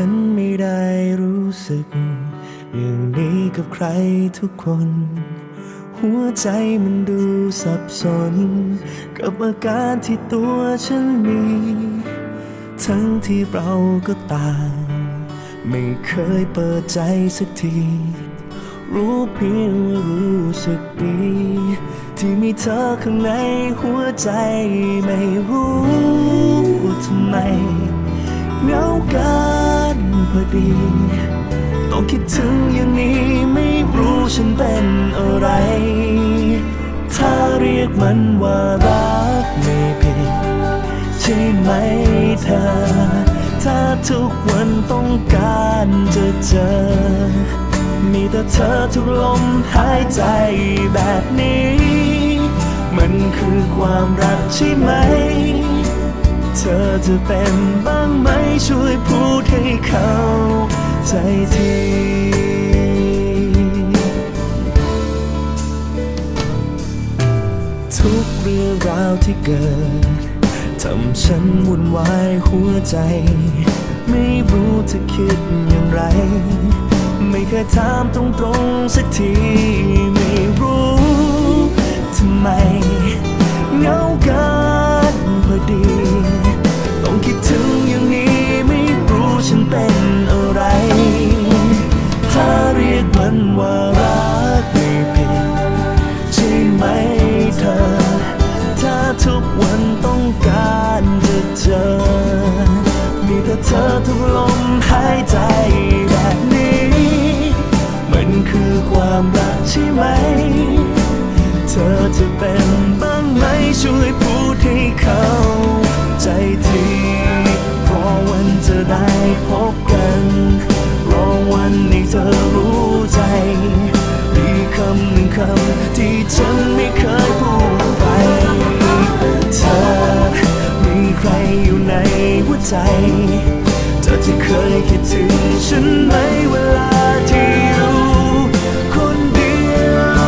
ฉันไม่ได้รู้สึก อย่างนี้กับใครทุกคน หัวใจมันดูสับสน กับอาการที่ตัวฉันมี ทั้งที่เราก็ต่าง ไม่เคยเปิดใจสักทีรู้เพียงว่ารู้สึกดี ที่มีเธอข้างในหัวใจไม่รู้ ดีต้องคิดถึงอย่างนี้ไม่รู้ฉันเป็นอะไร ถ้าเรียกมันว่ารักไม่ผิดใช่ไหมเธอ ถ้าทุกวันต้องการจะเจอ มีแต่เธอทุกลมหายใจแบบนี้ มันคือความรักใช่ไหม เธอจะเป็นบ้างไหมช่วยพูดให้ ใจทีทุกเรื่องราวที่เกิดทำฉันวุ่นวายหัวใจ ไม่รู้เธอคิดอย่างไร ไม่เคยถามตรงๆสักที ไม่รู้ทำไม นว่ารักไม่ผิดใช่ไหมเธอ ถ้าทุกวันต้องการจะเจอ มีแต่เธอทุกลมหายใจแบบนี้ มันคือความรักใช่ไหม เธอจะเป็นบ้างไหมช่วยพูดให้เขาใจทีรอวันจะได้พบกัน รอวันให้เธอ ฉันไม่เคยพูดไป เธอมีใครอยู่ในหัวใจ เธอจะเคยคิดถึงฉันไหมเวลาที่อยู่คนเดียว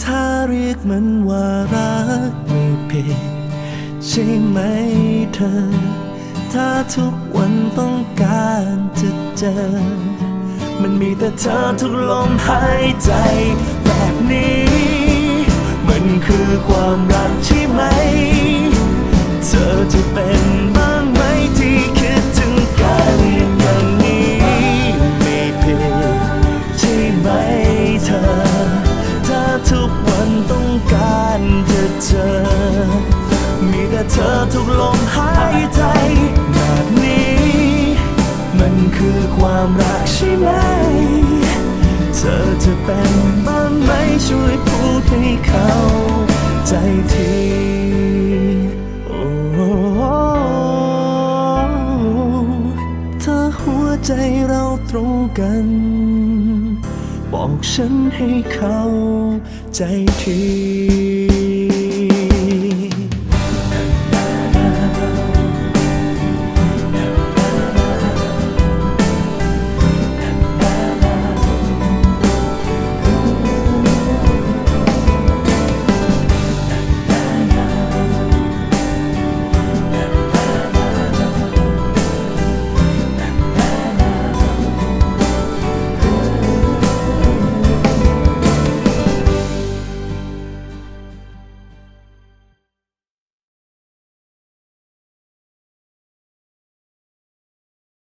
ถ้าเรียกมันว่ารักไม่ผิดใช่ไหมเธอ ถ้าทุกวันต้องการจะเจอ มันมีแต่เธอทุกลมหายใจแบบนี้ มันคือความรักใช่ไหม เธอจะเป็นบ้างไหมที่คิดถึงกันอย่างนี้ไม่ผิดใช่ไหมเธอ ถ้าทุกวันต้องการจะเจอ มีแต่เธอทุกลมหายใจ ไหม เธอจะเป็นบ้างไหมช่วยพูดให้เขาใจทีโอ้ถ้าหัวใจเราตรงกัน บอกฉันให้เขาใจที